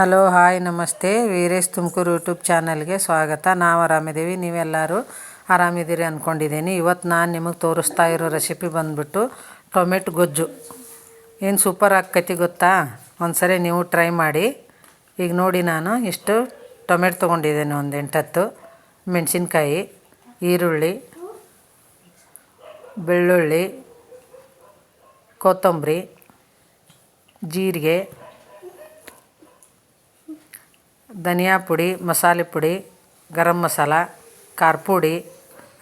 Hello, hi, ನಮಸ್ತೆ. Veeresh Tumakuru YouTube ಚಾನಲ್ಗೆ ಸ್ವಾಗತ. ನಾವು ಆರಾಮಿದ್ದೀವಿ. ನೀವೆಲ್ಲರೂ ಆರಾಮಿದ್ದೀರಿ ಅಂದ್ಕೊಂಡಿದ್ದೀನಿ ಇವತ್ತು ನಾನು ನಿಮಗೆ ತೋರಿಸ್ತಾ ಇರೋ ರೆಸಿಪಿ ಬಂದ್ಬಿಟ್ಟು ಟೊಮೆಟೊ ಗೊಜ್ಜು. ಏನು ಸೂಪರ್ ಆಕ್ಕೈತಿ ಗೊತ್ತಾ? ಒಂದ್ಸರಿ ನೀವು ಟ್ರೈ ಮಾಡಿ. ಈಗ ನೋಡಿ ನಾನು ಇಷ್ಟು ಟೊಮೆಟೊ ತೊಗೊಂಡಿದ್ದೇನೆ ಒಂದು ಎಂಟತ್ತು. ಮೆಣಸಿನ್ಕಾಯಿ, ಈರುಳ್ಳಿ, ಬೆಳ್ಳುಳ್ಳಿ, ಕೊತ್ತಂಬರಿ, ಜೀರಿಗೆ ಧನಿಯಾ ಪುಡಿ, ಮಸಾಲೆ ಪುಡಿ, ಗರಂ ಮಸಾಲ ಖಾರ ಪುಡಿ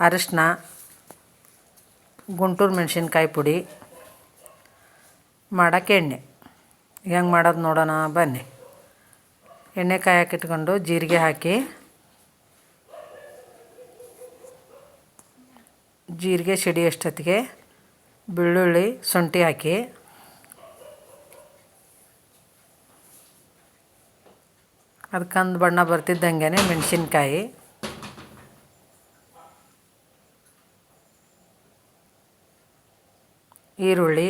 ಅರಿಶಿನ ಗುಂಟೂರು ಮೆಣಸಿನ್ಕಾಯಿ ಪುಡಿ ಮಾಡೋಕ್ಕೆ ಎಣ್ಣೆ. ಹೆಂಗೆ ಮಾಡೋದು ನೋಡೋಣ, ಬನ್ನಿ. ಎಣ್ಣೆ ಕಾಯಕ್ಕೆ ಇಟ್ಕೊಂಡು ಜೀರಿಗೆ ಹಾಕಿ, ಜೀರಿಗೆ ಸಿಡಿ ಅಷ್ಟೊತ್ತಿಗೆ ಬೆಳ್ಳುಳ್ಳಿ, ಶುಂಠಿ ಹಾಕಿ ಅದು ಬಣ್ಣ ಬರ್ತಿದ್ದಂಗೆ ಮೆಣಸಿನ್ಕಾಯಿ. ಈರುಳ್ಳಿ.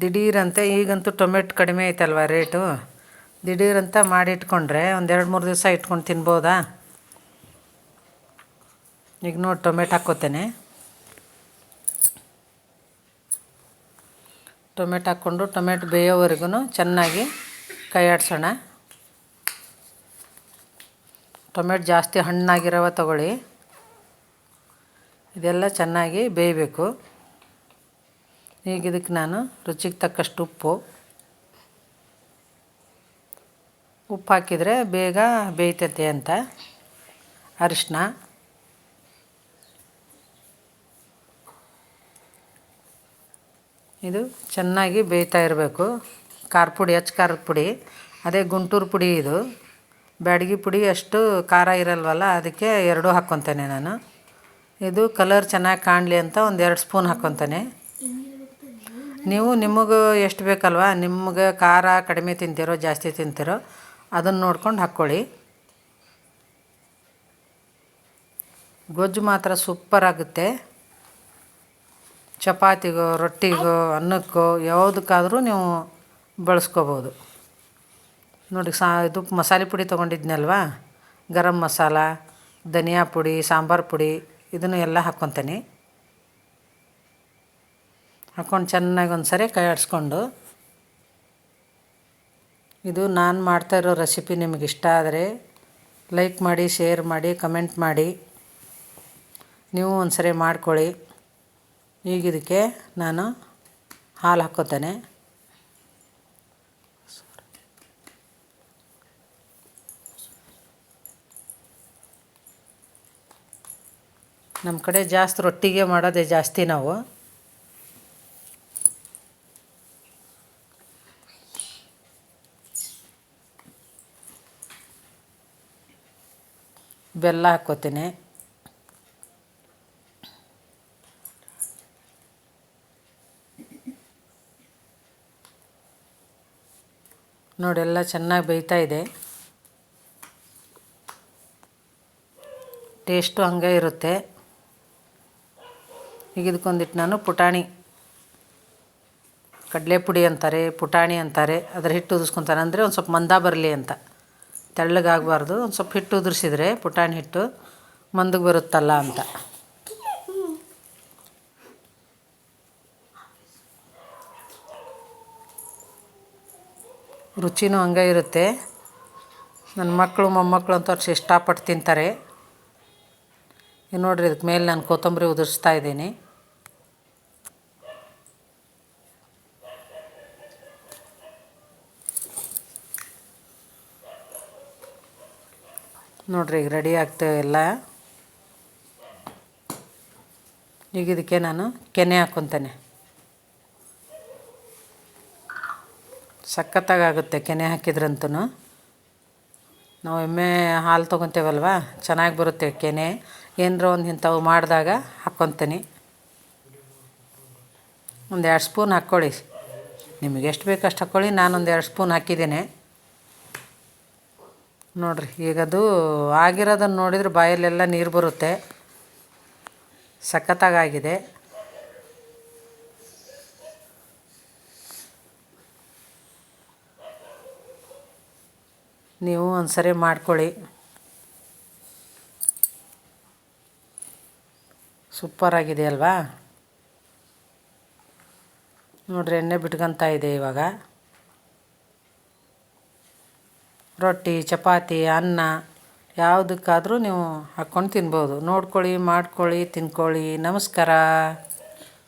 ದಿಢೀರಂತೆ ಈಗಂತೂ ಟೊಮೆಟೊ ಕಡಿಮೆ ಐತಲ್ವ ರೇಟು? ದಿಢೀರಂತ ಮಾಡಿಟ್ಕೊಂಡ್ರೆ ಒಂದು ಎರಡು ಮೂರು ದಿವಸ ಇಟ್ಕೊಂಡು ತಿನ್ಬೋದಾ? ಈಗ ನೋಡಿ ಟೊಮೆಟೊ ಹಾಕ್ಕೋತೇನೆ. ಟೊಮೆಟೊ ಹಾಕ್ಕೊಂಡು ಟೊಮೆಟೊ ಬೇಯೋವರೆಗೂ ಚೆನ್ನಾಗಿ ಕೈ ಆಡಿಸೋಣ ಟೊಮೆಟೊ ಜಾಸ್ತಿ ಹಣ್ಣಾಗಿರೋವ ತಗೊಳ್ಳಿ. ಇದೆಲ್ಲ ಚೆನ್ನಾಗಿ ಬೇಯಬೇಕು. ಈಗ ಇದಕ್ಕೆ ನಾನು ರುಚಿಗೆ ತಕ್ಕಷ್ಟು ಉಪ್ಪು. ಉಪ್ಪು ಹಾಕಿದರೆ ಬೇಗ ಬೇಯ್ತೈತೆ ಅಂತ ಅರಿಶಿನ ಇದು ಚೆನ್ನಾಗಿ ಬೇಯ್ತಾ ಇರಬೇಕು. ಖಾರ ಪುಡಿ, ಅಚ್ಚ ಖಾರದ ಪುಡಿ, ಅದೇ ಗುಂಟೂರು ಪುಡಿ ಇದು. ಬ್ಯಾಡಗಿ ಪುಡಿ ಅಷ್ಟು ಖಾರ ಇರಲ್ವಲ್ಲ, ಅದಕ್ಕೆ ಎರಡೂ ಹಾಕ್ಕೊತೇನೆ ನಾನು. ಇದು ಕಲರ್ ಚೆನ್ನಾಗಿ ಕಾಣಲಿ ಅಂತ ಒಂದು ಎರಡು ಸ್ಪೂನ್ ಹಾಕ್ಕೊತೇನೆ ನೀವು ನಿಮಗೆ ಎಷ್ಟು ಬೇಕಲ್ವ, ನಿಮ್ಗೆ ಖಾರ ಕಡಿಮೆ ತಿಂತೀರೋ, ಜಾಸ್ತಿ ತಿಂತೀರೋ, ಅದನ್ನು ನೋಡ್ಕೊಂಡು ಹಾಕ್ಕೊಳ್ಳಿ ಗೊಜ್ಜು ಮಾತ್ರ ಸೂಪರ್ ಆಗುತ್ತೆ. ಚಪಾತಿಗೋ, ರೊಟ್ಟಿಗೋ, ಅನ್ನಕ್ಕೋ, ಯಾವುದಕ್ಕಾದರೂ ನೀವು ಬಳಸ್ಕೋಬೋದು. ನೋಡಿ, ಸಾ, ಇದು ಮಸಾಲೆ ಪುಡಿ ತೊಗೊಂಡಿದ್ನಲ್ವಾ? ಗರಂ ಮಸಾಲ, ಧನಿಯಾ ಪುಡಿ, ಸಾಂಬಾರು ಪುಡಿ, ಇದನ್ನು ಎಲ್ಲ ಹಾಕ್ಕೊತೀನಿ ಹಾಕ್ಕೊಂಡು ಚೆನ್ನಾಗಿ ಒಂದು ಸರಿ ಕೈ ಆಡಿಸ್ಕೊಂಡು ಇದು ನಾನು ಮಾಡ್ತಾ ಇರೋ ರೆಸಿಪಿ ನಿಮಗೆ ಇಷ್ಟ ಆದರೆ ಲೈಕ್ ಮಾಡಿ, ಶೇರ್ ಮಾಡಿ, ಕಮೆಂಟ್ ಮಾಡಿ. ನೀವು ಒಂದು ಸರಿ ಮಾಡ್ಕೊಳ್ಳಿ. ಈಗ ಇದಕ್ಕೆ ನಾನು ಹಾಲು ಹಾಕ್ಕೋತೇನೆ ನಮ್ಮ ಕಡೆ ಜಾಸ್ತಿ ರೊಟ್ಟಿಗೆ ಮಾಡೋದೇ ಜಾಸ್ತಿ ನಾವು. ಬೆಲ್ಲ ಹಾಕ್ಕೋತೀನಿ ನೋಡಿ ಚೆನ್ನಾಗಿ ಬೇಯ್ತಾ ಇದೆ. ಟೇಸ್ಟು ಹಂಗೆ ಇರುತ್ತೆ. ಈಗ ಇದಕ್ಕೊಂದಿಟ್ಟು ನಾನು ಪುಟಾಣಿ. ಕಡಲೆ ಪುಡಿ ಅಂತಾರೆ, ಪುಟಾಣಿ ಅಂತಾರೆ, ಅದರ ಹಿಟ್ಟು ಉದಿಸ್ಕೊತಾರೆ. ಅಂದರೆ ಒಂದು ಸ್ವಲ್ಪ ಮಂದ ಬರಲಿ ಅಂತ. ತೆಳ್ಳಗಾಗಬಾರ್ದು. ಒಂದು ಸ್ವಲ್ಪ ಹಿಟ್ಟು ಉದುರಿಸಿದ್ರೆ ಪುಟಾಣಿ ಹಿಟ್ಟು ಮಂದಗೆ ಬರುತ್ತಲ್ಲ ಅಂತ. ರುಚಿನೂ ಹಂಗೆ ಇರುತ್ತೆ. ನನ್ನ ಮಕ್ಕಳು ಮೊಮ್ಮಕ್ಕಳು ಅಂತ ಅಷ್ಟು ಇಷ್ಟಪಟ್ಟು ತಿಂತಾರೆ. ನೋಡಿರಿ ಇದಕ್ಕೆ ಮೇಲೆ ನಾನು ಕೊತ್ತಂಬರಿ ಉದುರಿಸ್ತಾ ಇದ್ದೀನಿ. ನೋಡಿರಿ, ಈಗ ರೆಡಿ ಆಗ್ತೇವೆ ಎಲ್ಲ. ಈಗ ಇದಕ್ಕೆ ನಾನು ಕೆನೆ ಹಾಕ್ಕೊತೇನೆ ಸಖತ್ತಾಗುತ್ತೆ ಕೆನೆ ಹಾಕಿದ್ರಂತೂ ನಾವು ಎಮ್ಮೆ ಹಾಲು ತೊಗೊತೇವಲ್ವ? ಚೆನ್ನಾಗಿ ಬರುತ್ತೆ ಕೆನೆ. ಏನರ ಒಂದು ಇಂಥವು ಮಾಡಿದಾಗ ಹಾಕ್ಕೊತೀನಿ ಒಂದು ಎರಡು ಸ್ಪೂನ್ ಹಾಕ್ಕೊಳ್ಳಿ. ನಿಮಗೆ ಎಷ್ಟು ಬೇಕು ಅಷ್ಟು ಹಾಕ್ಕೊಳ್ಳಿ. ನಾನೊಂದು ಎರಡು ಸ್ಪೂನ್ ಹಾಕಿದ್ದೀನಿ. ನೋಡಿರಿ ಈಗ ಅದು ಆಗಿರೋದನ್ನು ನೋಡಿದರೆ ಬಾಯಲ್ಲೆಲ್ಲ ನೀರು ಬರುತ್ತೆ. ಸಖತ್ತಾಗಿದೆ ನೀವು ಒಂದ್ಸರಿ ಮಾಡ್ಕೊಳ್ಳಿ. ಸೂಪರಾಗಿದೆ ಅಲ್ವಾ? ನೋಡ್ರಿ, ಎಣ್ಣೆ ಬಿಟ್ಕೊಂತ ಇದೆ ಇವಾಗ. ರೊಟ್ಟಿ, ಚಪಾತಿ, ಅನ್ನ, ಯಾವುದಕ್ಕಾದರೂ ನೀವು ಹಾಕ್ಕೊಂಡು ತಿನ್ಬೋದು. ನೋಡ್ಕೊಳ್ಳಿ, ಮಾಡ್ಕೊಳ್ಳಿ, ತಿನ್ಕೊಳ್ಳಿ. ನಮಸ್ಕಾರ.